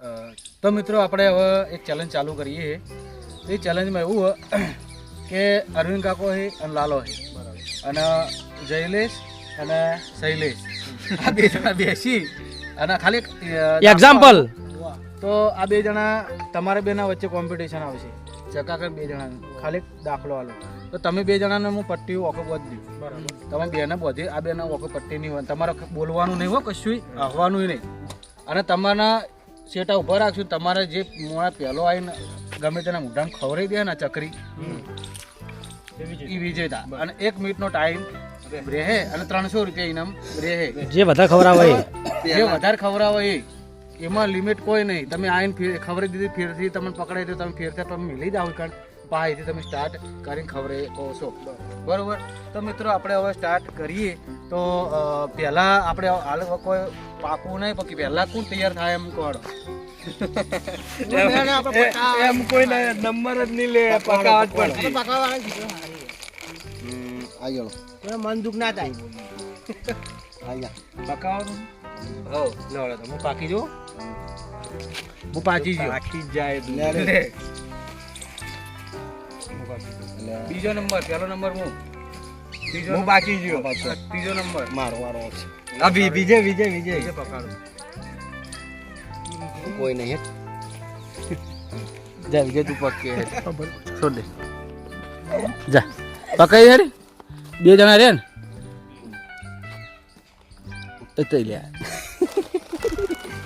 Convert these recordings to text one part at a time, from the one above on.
અ, તો મિત્રો આપણે હવે એક ચેલેન્જ ચાલુ કરીએ. એ ચેલેન્જમાં એવું કે અરવિંદ કાકો છે અને લાલો હે. અને જયલેશ અને આ બે જણા બેસી અને ખાલી એક્ઝામ્પલ તો આ બે જણા તમારા બેના વચ્ચે કોમ્પિટિશન આવશે. ચકાકર બે જણા. ખાલી દાખલો આલો. તો તમે બે જણાને હું પટ્ટી ઓકે બોધી દઉં. તમે બેને બોધી આ બેને ઓકે પટ્ટી નહીં હોય. તમારે બોલવાનું નહીં હો કશું આવવાનું નહીં. અને તમારા સેટા ઊભા રાખશું. તમારે જે મોડા પહેલો આવીને ગમે તેના મોઢામાં ખવડાવી દે ને ચકરી એ વિજેતા અને એક મિનિટનો ટાઈમ રહે અને ત્રણસો રૂપિયા ઇનામ રહે. જે વધારે ખવડાવે જે વધારે ખવરાવે એ. એમાં લિમિટ કોઈ નહીં. તમે આઈને ફેર ખબર દીધી ફેરથી તમને પકડાઈ દો તમે ફેરથી તમે મિલી જાઓ કારણ પાસેથી તમે સ્ટાર્ટ કરીને ખબરે કહો છો. બરોબર? તો મિત્રો આપણે હવે સ્ટાર્ટ કરીએ. તો પહેલાં આપણે હાલ કોઈ પાકવું નહીં પછી પહેલાં કોણ તૈયાર થાય એમ કોણ? એમ કોઈ નંબર જ નહીં લે પકાવટ પડતી મન દુખ ના થાય. પકાવવાનું? હો લો તો હું પાકી જો હું પાકી ગયો. પાકી જાય લે. બીજો નંબર પહેલો નંબર હું? ત્રીજો હું બાકી ગયો. ત્રીજો નંબર? મારો મારો છે આ વિજય વિજય વિજય બીજે પકડો. કોઈ નહીં જા વિજય તું પકે છોડ દે. જા. પકાઈ હેરી બે જણા રે ને. એ તો લે.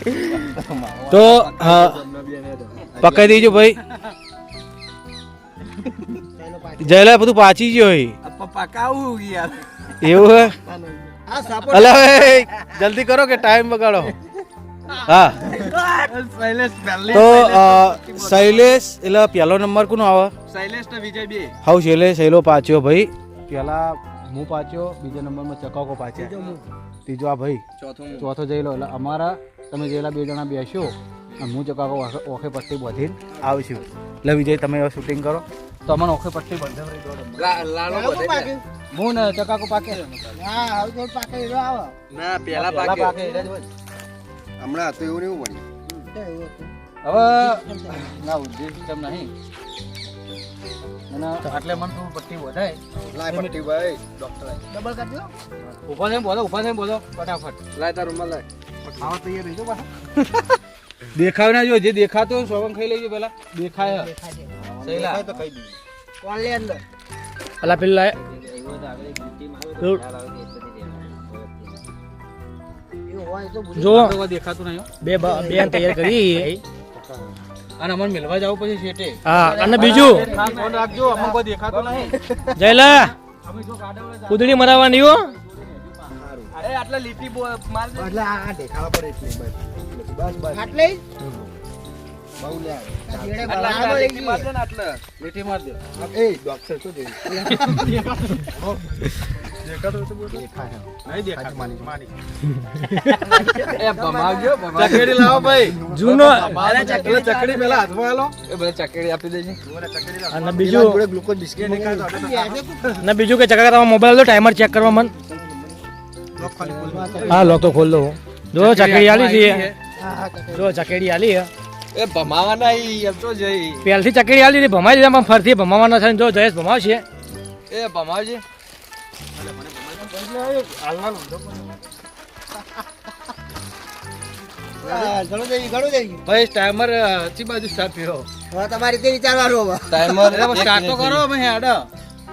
તો હા. પકાઈ દેજો ભાઈ. જયલા બધું પાછી ગયો હે પકાવું યાર એવું હે? અલા જલ્દી કરો કે ટાઈમ બગાડો. હા. તો શૈલેષ એટલે પહેલો નંબર કોનો આવે? શૈલેષ ને વિજય બે. હાઉ શૈલેષ શૈલો પાચ્યો ભાઈ. પહેલા હું પાછો બીજા નંબરમાં ચકાકો પાચ્યા ત્રીજો આ ભાઈ. ચોથો ચોથો જઈલો એટલે અમારા તમે જેલા બે જણા બેસ્યો અને હું ચકાકો ઓખે- પછી પટ્ટી બાંધીને આવશું. એટલે વિજય તમે શૂટિંગ કરો. તો અમને ઓખે પટ્ટી બંધાવરી દો લાલો બધે? હું ને ચકાકો પાકે. હા હવે તો પાકે? એરો આવે. ના પેલા પહેલા પાકે. પાકે એટલે જ. હમણાં તો એવું નહીં તો હવે ના ઉદ્દેશ સિસ્ટમ નહીં? આટલે મને થોડું પટ્ટી વધાય લાય પટ્ટી ભાઈ ડોક્ટર ડબલ કરી દો. ઊભા થઈને બોલો ઊભા થઈને બોલો ફટાફટ. લાય તારમાં લાય. ખાવા તૈયાર રહીજો પાછા. દેખાવ ના જો જે દેખાતો હોય ખાઈ લેજો પેલા દેખાય દેખાય. છે. સહેલા તો કહી દીધું કોણ લે અંદર. અલા પેલા એવું હોય તો ભૂલી જો. દેખાતું નહીં બે બેન તૈયાર કરી. અને અમને મિલવા જવું પછી શેઠે. હા અને બીજું. ખાસ ફોન રાખજો અમને કોઈ દેખાતું નહીં. જયલા કુદડી મરાવવાની હો. અરે આટલા લીટી માર એટલે આ આ દેખાવા પડે એટલે બસ. બસ બસ. ચકેડી લાવો ભાઈ. જૂનો અરે ચકેડી ચકેડી પેલા હાથમાં ચકેડી આપી દેજે. અને બીજું ગ્લુકોઝ બિસ્કિટ અને બીજું કે ચકા તમારો મોબાઈલ લો ટાઈમર ચેક કરવા મન. હા લો તો ખોલ દો. જો ચકડી આલી છે. હા, હા, ચકેડી. જો ચકેડી આલી હે એ ભમાવાના ઈ એમ તો જઈ. પહેલથી ચકડી આલી ભમાઈ દીધા પણ ફરતી ભમાવાના છે જો જયેશ ભમાવશે. એ ભમાવજે. ભાઈ ટાઈમર બાજુ સ્ટાર્ટ થયો હવે તમારી વિચારવાનું હવે. ટાઈમર સ્ટાર્ટ તો કરો અમે હેડો.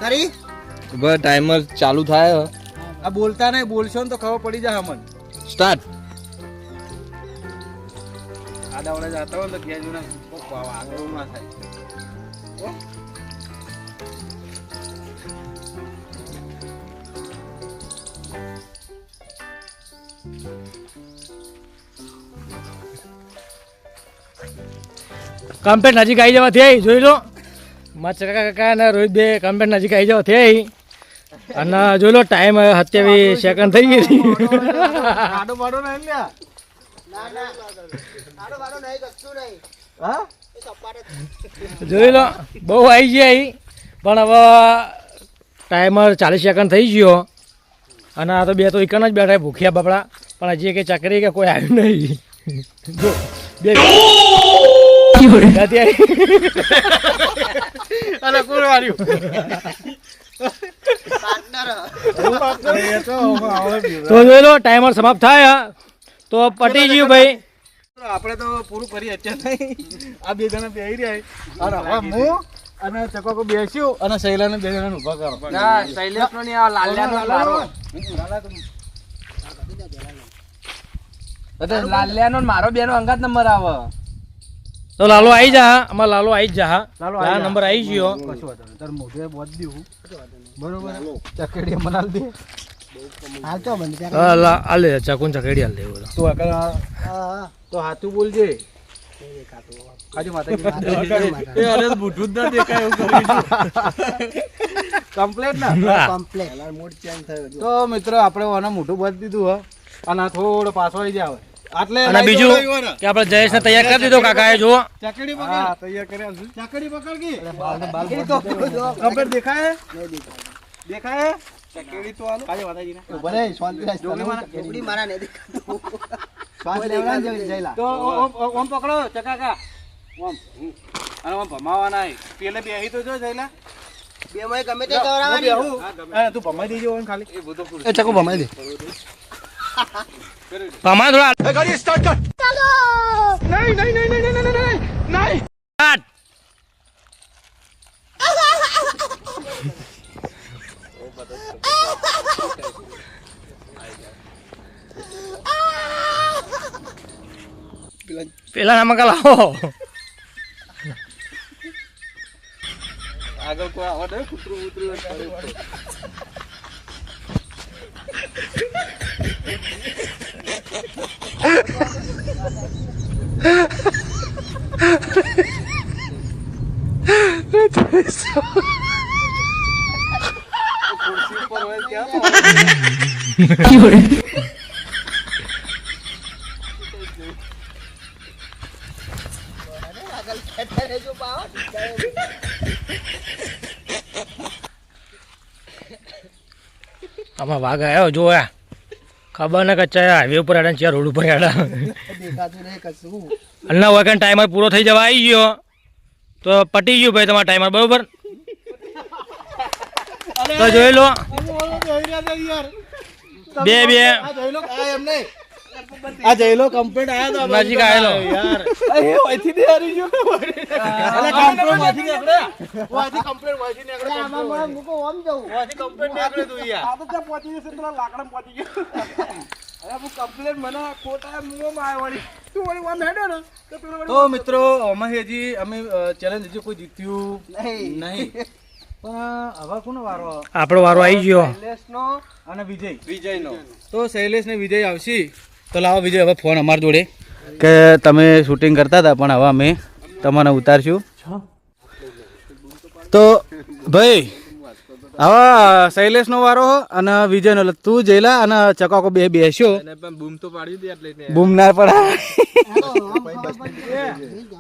તારી? બસ ટાઈમર ચાલુ થાય આ બોલતા નહીં બોલશો ને તો ખબર પડી જાય અમને. સ્ટાર્ટ. આડા વડે જતા હોય તો ઘેર જોઈને આગળ ના થાય. કમ્પેટ નજીક આવી જવા થઈ જોઈ લો. મારા ચકા કાકા અને રોહિત બે કમ્પેટ નજીક આવી જવા થઈ અને જોઈ લો ટાઈમ સત્યાવીસ સેકન્ડ થઈ ગઈ જોઈ લો બહુ આવી ગયા એ પણ હવે ટાઈમર ચાલીસ સેકન્ડ થઈ ગયો. અને આ તો બે તો એકન જ બેઠા ભૂખ્યા બાપડા. પણ હજી કે ચકરી કે કોઈ આવ્યું નહીં. જો બે કોણ વાર્યું? તો જોઈ લો ટાઈમર સમાપ્ત થાય તો પટી ગયું ભાઈ. આપણે તો પૂરું કરી અત્યારે નહીં આ બે જણા બેહી રહ્યા અને હવે હું અને ચકોકો બેસ્યું અને શૈલાને બે જણાને ઊભા કરો ના શૈલેષ નો આ લાલ્યાનો નો મારો. તો લાલ્યાનો ને મારો બેનો અંગાત નંબર આવે. તો લાલો આવી જા અમાર લાલો આવી જ લાલો આ નંબર આવી ગયો. કશું વાંધો નહીં. તાર મોઢે બોધ દીધું બરોબર? ચકેડી મનાલ દે. હાલ તો બંધ ત્યાં હા, લે ચકેડી હાલ લેવું તો આ- હા તો હાથું બોલજે. ખાલી માતાજી એ અરે બુઢું જ ના દેખાય એવું કરી કમ્પ્લેટ ના? કમ્પ્લેટ મૂડ ચેન્જ થયો તો મિત્રો આપણે આને મોઢું બાંધી દીધું હ. અને આ થોડો પાછો આવી જાવ. અને બીજું કે આપણે જયેશને તૈયાર કરી દીધો કાકાએ જુઓ. ચકડી પકડ. તૈયાર કર્યા ચકડી પકડ કે એ દેખાય? દેખાય? ચકડી તો આલો ખાલી માતાજીને. ભલે શાંતિ રાખ ડોગરી મારા ડુંગળી મારા ને દેખાતું શ્વાસ લેવડાવ ને જયલા. તો ઓમ પકડો ચકાકા. ઓમ. અને ઓમ ભમાવાના પેલે બેહી તો જો જઈલા બે માં ગમે તે હું હા, તું ભમાઈ દેજો ઓમ ખાલી. એ ચકો ભમાઈ દે. અમારે થોડા. સ્ટાર્ટ. પેલા નામાં લાવો આગળ કોઈ આવવા દે? કૂતરું ઉતરું જો આમાં વાઘ આવ્યો જો ખબર ના કચ્ચા હાઈવે ઉપર હેડા ચાર રોડ ઉપર હેડા દેખાતું નહીં કશું ટાઈમર પૂરો થઈ જવા આવી ગયો. તો પટી ગયું ભાઈ તમારા ટાઈમર બરોબર? તો જોઈ લો. બે બે. આ જયલો આ એમ નહીં. આ જઈલો કમ્પ્લેટ આયા તો નજીક આયેલો. યાર. એ અહીંથી દે આરી જો એટલે કમ્પ્લેટ વાથી નીકળે વાથી કમ્પ્લેટ વાથી નીકળે આમાં મને મુકો ઓમ જાવ. વાથી કમ્પ્લેટ નીકળે તું યાર. આ તો ત્યાં પહોંચી જશે તો લાકડા પહોંચી ગયો. અરે હું કમ્પ્લેન મને ખોટા મુંહમાં આય વળી. તું વળી વામ હેડ્યો ને. તો મિત્રો અમે હેજી અમે ચેલેન્જ હજી કોઈ જીત્યું નહીં. નહીં. પણ હવે કોનો વારો? આપણો વારો આવી ગયો. અને વિજય. વિજયનો. તો શૈલેષ ને વિજય આવશે? તો લાવો વિજય હવે ફોન અમાર જોડે. કે તમે શૂટિંગ કરતા હતા પણ હવે અમે તમને ઉતારશું. તો ભાઈ હવે શૈલેષનો વારો અને વિજય નો તું જયલા અને ચકાકો બે બેસ્યો. બૂમ તો પાડી એટલે બૂમ ના પડા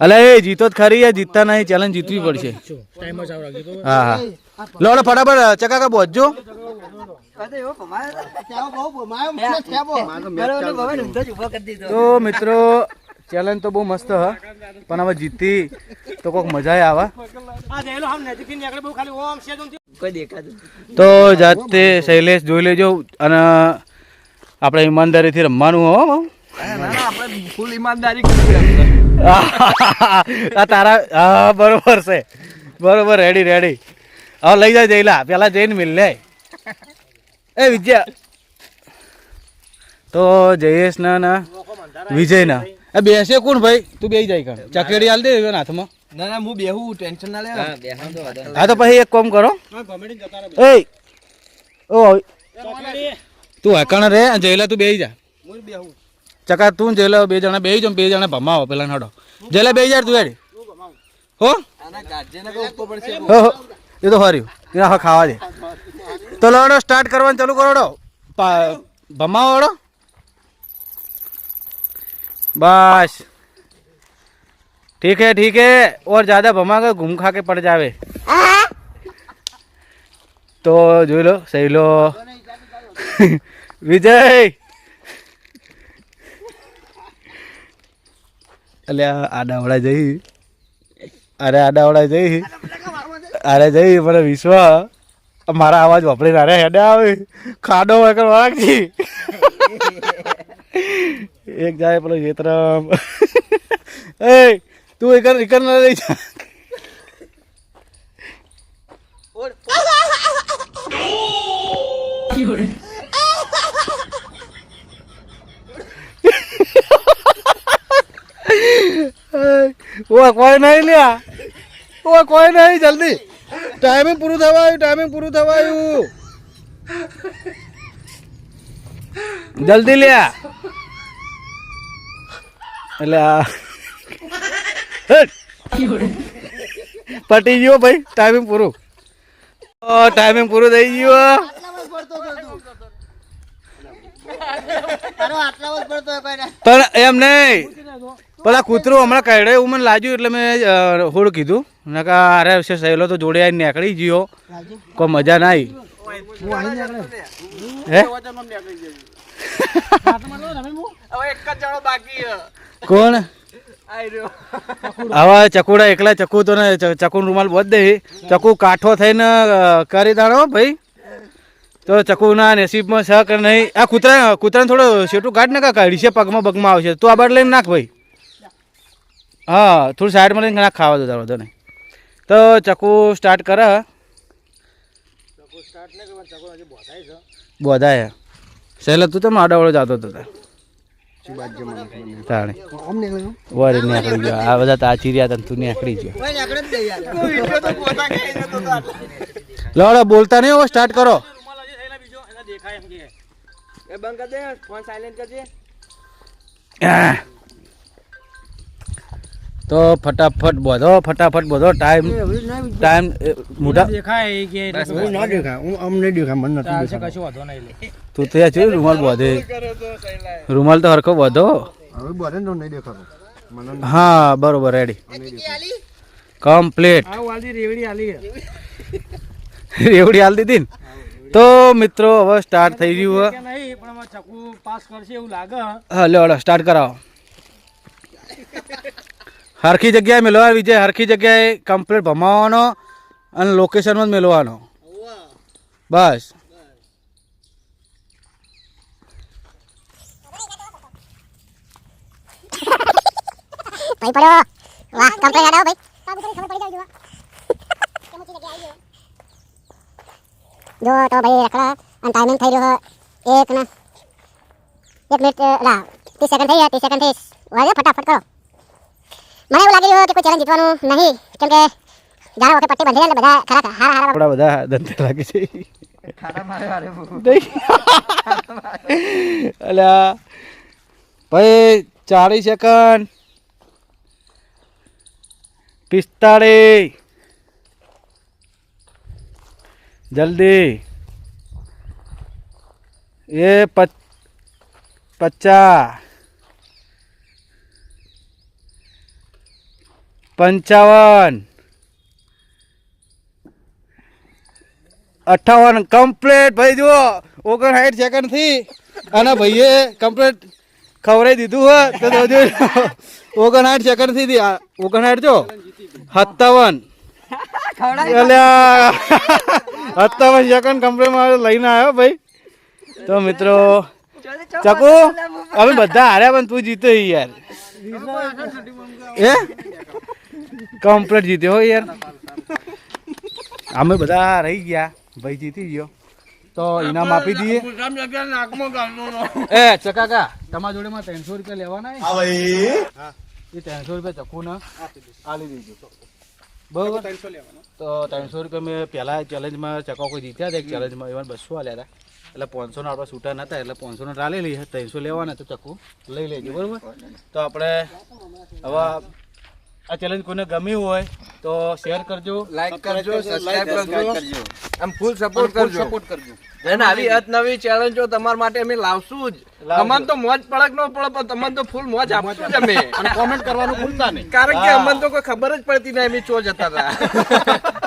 અલે એ જીતો જ ખરી એ જીતતા નહીં ચેલેન્જ જીતવી પડશે. હા હા. લો લો ફટાફટ ચકાકા પહોંચજો. તો મિત્રો ચેલેન્જ તો બહુ મસ્ત હ પણ હવે જીતી તો કોઈક મજા આવે. આ જઈલો આમ નજીકથી નીકળે બહુ ખાલી ઓમ છે કોઈ દેખાતું તો જાતે શૈલેષ જોઈ લેજો અને આપણે ઈમાનદારીથી રમવાનું હો ના ના આપણે ફૂલ ઈમાનદારી તારા હા બરોબર છે. બરોબર રેડી રેડી હવે લઈ જાય જઈલા પેલા જઈને મિલ લે. એ વિજય. તો જયેશ ના ના વિજય ના એ બેસે કોણ ભાઈ? તું બે જાય કણ ચકેડી હાલ દે એના હાથમાં. ના ના હું બેહું ટેન્શન ના લે હા તો પછી એક કામ કરો. એ ઓ તું હકણ રે જયલા તું બેહી જા. ચકા તું જયલા બે જણા બેહી જો બે જણા ભમાવો પેલા નડો જયલા બેહી જા તું હેડ. હો? આના ગાર્જિયન કે ઉપર પડશે. હો. એ તો હર્યું. એ હા ખાવા દે. તો લડો સ્ટાર્ટ કરવાનું ચાલુ કરો ભમાવો હડો. बस ठीक है ठीक है और ज़्यादा भमागे घूम खा के पड़ जावे तो જોઈ લો સહી લો વિજય અલ્યા આડાવડા જઈ અરે આડાવડા જઈ અરે જઈ મને વિશ્વ મારા અવાજ વાપરીને અરે હેડે આવે ખાડો વગર વાળાકી એક જાય પેલો ચેતરમ એ તું એક એકર ના લઈ જા. ઓ કોઈ નહીં લ્યા. ઓ કોઈ નહીં, જલ્દી. ટાઈમિંગ પૂરું થવા આવ્યું પૂરું થવા જલ્દી લ્યા. એટલે આ. પટી ગયો ભાઈ ટાઈમિંગ પૂરું ઓ ટાઈમિંગ પૂરું થઈ ગયું. પણ એમ નહીં પેલા કૂતરું હમણાં કરડે એવું મને લાગ્યું એટલે મેં હોળ કીધું કીધું નકા અરે છે સહેલો તો જોડે આવીને નીકળી ગયો કોઈ મજા ના આવી. કોણ. હવે ચકુડા એકલા ચકુ તો ને ચકુ રૂમાલ બોધ દે ચકુ કાઠો થઈને કરી દાણો ભાઈ. તો ચકુના નસીબમાં છે કર નહીં. આ કૂતરા કૂતરાને થોડો શેટું કાઢ ને કાકા છે પગમાં પગમાં આવશે. તું આ બાર લઈને નાખ ભાઈ. હા થોડું સાઈડમાં લઈને નાખ ખાવા દો તારો તો નહીં તો ચકુ સ્ટાર્ટ કરે બોધાય સહેલા તું તો માડાવાળો જતો હતો તાર. તાણે વરે નીકળી ગયો આ બધા તાચી રહ્યા હતા ને તું નીકળી ગયો કોઈ નીકળે જ નહીં યાર. કોઈ વીડિયો તો. લડો બોલતા નહીં હો સ્ટાર્ટ કરો એ બંધ કર દે ફોન સાયલેન્ટ કરજે તો ફટાફટ બોધો ફટાફટ બોધો ટાઈમ ટાઈમ મોટા દેખાય કે હું ના દેખાય હું આમ દેખાય મને નથી કશું વાંધો નહીં લે તું તો જોયું રૂમાલ બોધે. રૂમાલ તો હરખો બોધો. હા બરોબર રેડી? કમ્પ્લીટ રેવડી હાલ દીધી ને? તો મિત્રો હવે સ્ટાર્ટ થઈ ગયું કે હલો પણ આમાં ચકુ પાસ કરશે એવું લાગે. હા લો લો સ્ટાર્ટ કરાવો. હરખી જગ્યાએ મેળવા વિજય હરખી જગ્યાએ કમ્પ્લીટ ભમાવાનો અને લોકેશનમાં જ મેળવાનો બસ. ભાઈ પડ્યો વાહ કમ્પ્લેટ યાદ આવો ભાઈ. જો તો ભાઈ રખડા. અને ટાઈમિંગ થઈ રહ્યો છે. એક ને એક મિનિટ લા ત્રીસ સેકન્ડ થઈ ગયા ત્રીસ સેકન્ડ થઈ. વાગે ફટાફટ કરો. મને એવું લાગી રહ્યું કે કોઈ ચેલેન્જ જીતવાનું નહીં. કેમ કે જાણે વખતે પટ્ટી બંધી એટલે બધા ખરા હારા હારા આપણા બધા દંતે લાગે છે. અલ્યા ભાઈ ચાલીસ સેકન્ડ પિસ્તાળીસ જલ્દી. એ પચ, પચાસ. પંચાવન. અઠાવન. કમ્પ્લીટ ભાઈ જુઓ, ઓગણસાઠ સેકન્ડથી અને ભાઈએ કમ્પ્લીટ ખવડાવી દીધું હોય તો જોજો ઓગણસાઠ સેકન્ડથી હતી ઓગણસાઠ જો. સત્તાવન. સત્તાવન સેકન્ડ કમ્પ્લીટ લઈને આવ્યો ભાઈ. તો મિત્રો, ચકુ, અમે બધા હાર્યા પણ તું જીતો યાર. એ કમ્પ્લીટ જીત્યો હો યાર. અમે બધા રહી ગયા. ભાઈ જીતી ગયો. તો ઇનામ આપી દઈએ. નો. એ ચકાકા તમારા જોડેમાં ત્રણસો રૂપિયા લેવાના હે? હા. એ ત્રણસો રૂપિયા ચકુના આલી દેજો. બરોબર? તો ત્રણસો રૂપિયા મેં પહેલાં ચેલેન્જમાં ચકા કોઈ જીત્યા હતા? એક ચેલેન્જમાં એવા બસો આલ્યા હતા. એટલે પાંચસોના આપણે છૂટા નતા એટલે પાંચસોનો ટ્રાલી લઈએ. ત્રણસો લેવાના તો ચકુ લઈ લેજો બરોબર? તો આપણે હવે આ ચેલેન્જ કોઈને ગમ્યું હોય તો શેર કરજો. લાઈક કરજો સબસ્ક્રાઇબ કરજો. આમ ફૂલ સપોર્ટ કરજો. સપોર્ટ કરજો. અને આવી નવી ચેલેન્જો તમારા માટે અમે લાવશું જ. અમને તમને તો મોજ પડક ન પડે પણ તમને તો ફૂલ મોજ આપશું જ અમે. અને કોમેન્ટ કરવાનું ભૂલતા નહીં. કારણ કે અમને તો કોઈ ખબર જ પડતી નહીં અમે ચો જતા હતા.